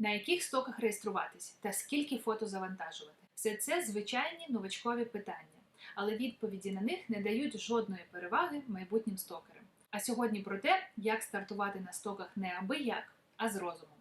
на яких стоках реєструватись та скільки фото завантажувати. Все це звичайні новачкові питання, але відповіді на них не дають жодної переваги майбутнім стокерам. А сьогодні про те, як стартувати на стоках не аби як, а з розумом.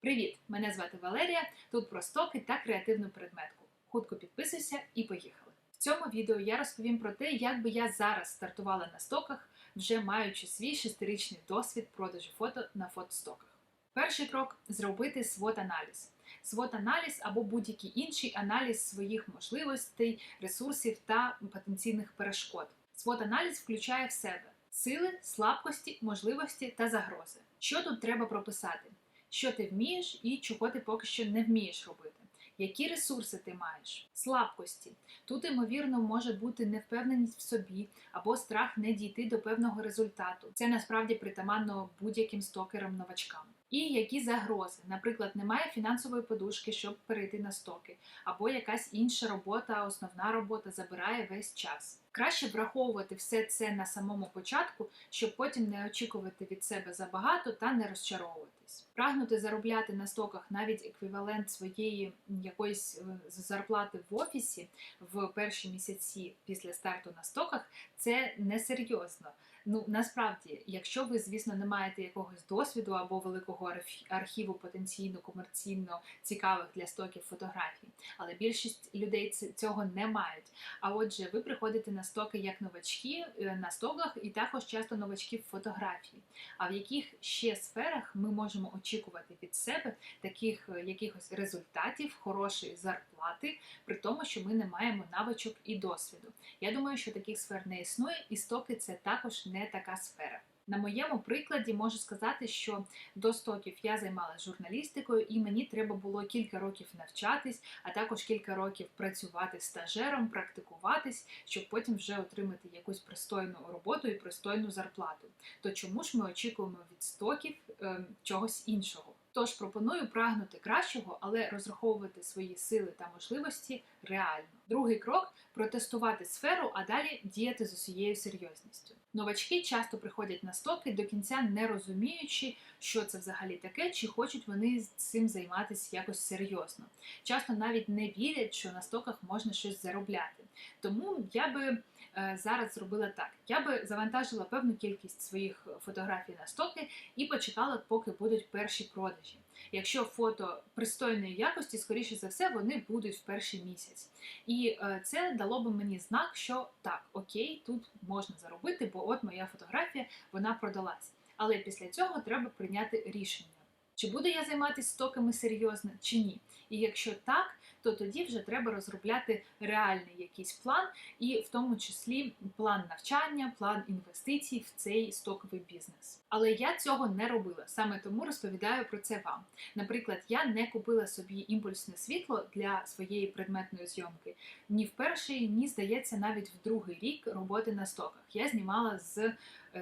Привіт! Мене звати Валерія. Тут про стоки та креативну предметку. Хутко підписуйся і поїхали. В цьому відео я розповім про те, як би я зараз стартувала на стоках, вже маючи свій шестирічний досвід продажу фото на фотостоках. Перший крок зробити свот-аналіз. Свот-аналіз або будь-який інший аналіз своїх можливостей, ресурсів та потенційних перешкод. Свот-аналіз включає в себе сили, слабкості, можливості та загрози. Що тут треба прописати? Що ти вмієш і чого ти поки що не вмієш робити? Які ресурси ти маєш? Слабкості. Тут, ймовірно, може бути невпевненість в собі або страх не дійти до певного результату. Це насправді притаманно будь-яким стокерам-новачкам. І які загрози, наприклад, немає фінансової подушки, щоб перейти на стоки, або якась інша робота, основна робота забирає весь час. Краще враховувати все це на самому початку, щоб потім не очікувати від себе забагато та не розчаровуватись. Прагнути заробляти на стоках навіть еквівалент своєї якоїсь зарплати в офісі в перші місяці після старту на стоках це несерйозно. Ну насправді, якщо ви, звісно, не маєте якогось досвіду або великого архіву потенційно комерційно цікавих для стоків фотографій, але більшість людей цього не мають. А отже, ви приходите на стоки як новачки на стоках, і також часто новачки в фотографії. А в яких ще сферах ми можемо очікувати від себе таких якихось результатів, хорошої зарплати, при тому, що ми не маємо навичок і досвіду. Я думаю, що таких сфер не існує, і стоки це також не така сфера. На моєму прикладі можу сказати, що до стоків я займалася журналістикою, і мені треба було кілька років навчатись, а також кілька років працювати стажером, практикуватись, щоб потім вже отримати якусь пристойну роботу і пристойну зарплату. То чому ж ми очікуємо від стоків е, чогось іншого? Тож пропоную прагнути кращого, але розраховувати свої сили та можливості реально. Другий крок протестувати сферу, а далі діяти з усією серйозністю. Новачки часто приходять на стоки до кінця, не розуміючи, що це взагалі таке, чи хочуть вони цим займатися якось серйозно. Часто навіть не вірять, що на стоках можна щось заробляти. Тому я би е, зараз зробила так: я би завантажила певну кількість своїх фотографій на стоки і почекала, поки будуть перші продажі. Якщо фото пристойної якості, скоріше за все, вони будуть в перший місяць. І е, це дало би мені знак, що так, окей, тут можна заробити, бо от моя фотографія вона продалась. Але після цього треба прийняти рішення. Чи буду я займатися стоками серйозно, чи ні? І якщо так, то тоді вже треба розробляти реальний якийсь план, і в тому числі план навчання, план інвестицій в цей стоковий бізнес. Але я цього не робила, саме тому розповідаю про це вам. Наприклад, я не купила собі імпульсне світло для своєї предметної зйомки ні в перший, ні здається, навіть в другий рік роботи на стоках. Я знімала з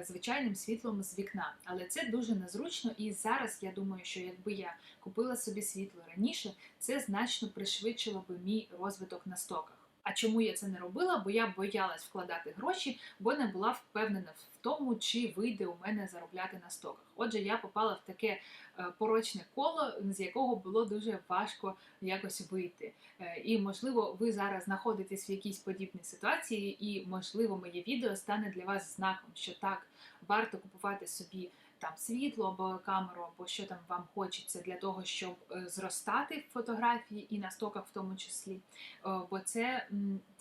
звичайним світлом з вікна, але це дуже незручно. І зараз я думаю, що якби я купила собі світло раніше, це значно пришвидшило би мій розвиток на стоках. А чому я це не робила? Бо я боялась вкладати гроші, бо не була впевнена в тому, чи вийде у мене заробляти на стоках. Отже, я попала в таке е, порочне коло, з якого було дуже важко якось вийти. Е, і, можливо, ви зараз знаходитесь в якійсь подібній ситуації, і, можливо, моє відео стане для вас знаком, що так варто купувати собі там світло або камеру, або що там вам хочеться для того, щоб е, зростати в фотографії і на стоках в тому числі. Е, бо це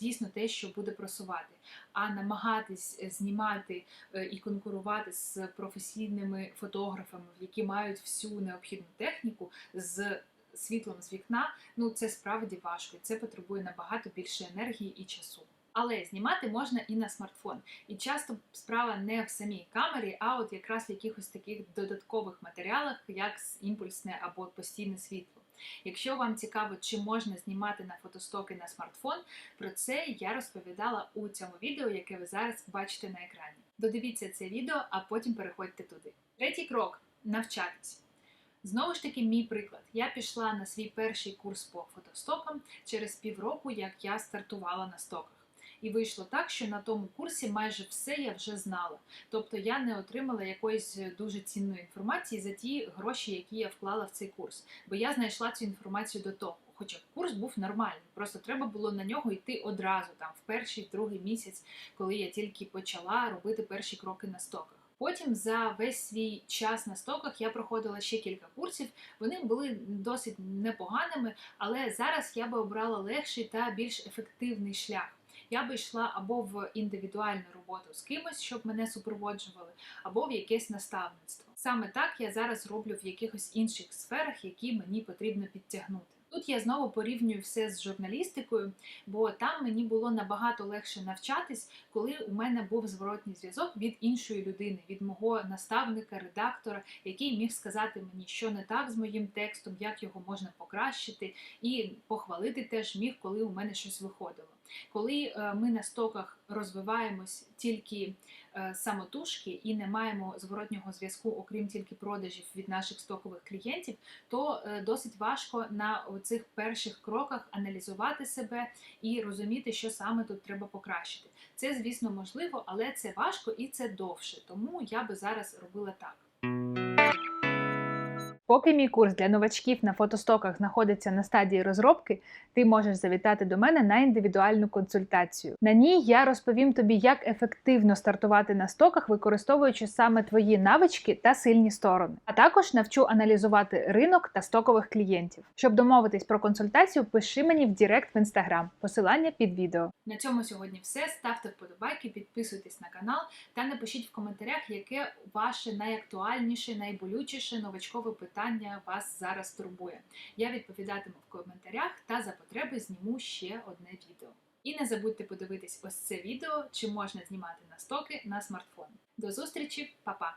дійсно те, що буде просувати. А намагатись е, знімати і конкурувати з професійними фотографами, які мають всю необхідну техніку з світлом з вікна, ну це справді важко. Це потребує набагато більше енергії і часу. Але знімати можна і на смартфон. І часто справа не в самій камері, а от якраз в якихось таких додаткових матеріалах, як імпульсне або постійне світло. Якщо вам цікаво, чи можна знімати на фотостоки на смартфон, про це я розповідала у цьому відео, яке ви зараз бачите на екрані. Додивіться це відео, а потім переходьте туди. Третій крок навчатись. Знову ж таки, мій приклад. Я пішла на свій перший курс по фотостокам через півроку, як я стартувала на стоках. І вийшло так, що на тому курсі майже все я вже знала. Тобто я не отримала якоїсь дуже цінної інформації за ті гроші, які я вклала в цей курс. Бо я знайшла цю інформацію до того. Хоча курс був нормальний, просто треба було на нього йти одразу, там в перший, другий місяць, коли я тільки почала робити перші кроки на стоках. Потім за весь свій час на стоках я проходила ще кілька курсів. Вони були досить непоганими, але зараз я би обрала легший та більш ефективний шлях. Я би йшла або в індивідуальну роботу з кимось, щоб мене супроводжували, або в якесь наставництво. Саме так я зараз роблю в якихось інших сферах, які мені потрібно підтягнути. Тут я знову порівнюю все з журналістикою, бо там мені було набагато легше навчатись, коли у мене був зворотній зв'язок від іншої людини, від мого наставника, редактора, який міг сказати мені, що не так з моїм текстом, як його можна покращити, і похвалити теж міг, коли у мене щось виходило. Коли е, ми на стоках розвиваємось тільки е, самотужки і не маємо зворотнього зв'язку, окрім тільки продажів від наших стокових клієнтів, то е, досить важко на цих перших кроках аналізувати себе і розуміти, що саме тут треба покращити. Це, звісно, можливо, але це важко і це довше. Тому я би зараз робила так. Поки мій курс для новачків на фотостоках знаходиться на стадії розробки, ти можеш завітати до мене на індивідуальну консультацію. На ній я розповім тобі, як ефективно стартувати на стоках, використовуючи саме твої навички та сильні сторони. А також навчу аналізувати ринок та стокових клієнтів. Щоб домовитись про консультацію, пиши мені в Директ в інстаграм. Посилання під відео. На цьому сьогодні все. Ставте вподобайки, підписуйтесь на канал та напишіть в коментарях, яке ваше найактуальніше, найболючіше новачкове питання вас зараз турбує. Я відповідатиму в коментарях та за потреби зніму ще одне відео. І не забудьте подивитись ось це відео, чи можна знімати на стоки на смартфон. До зустрічі, па-па!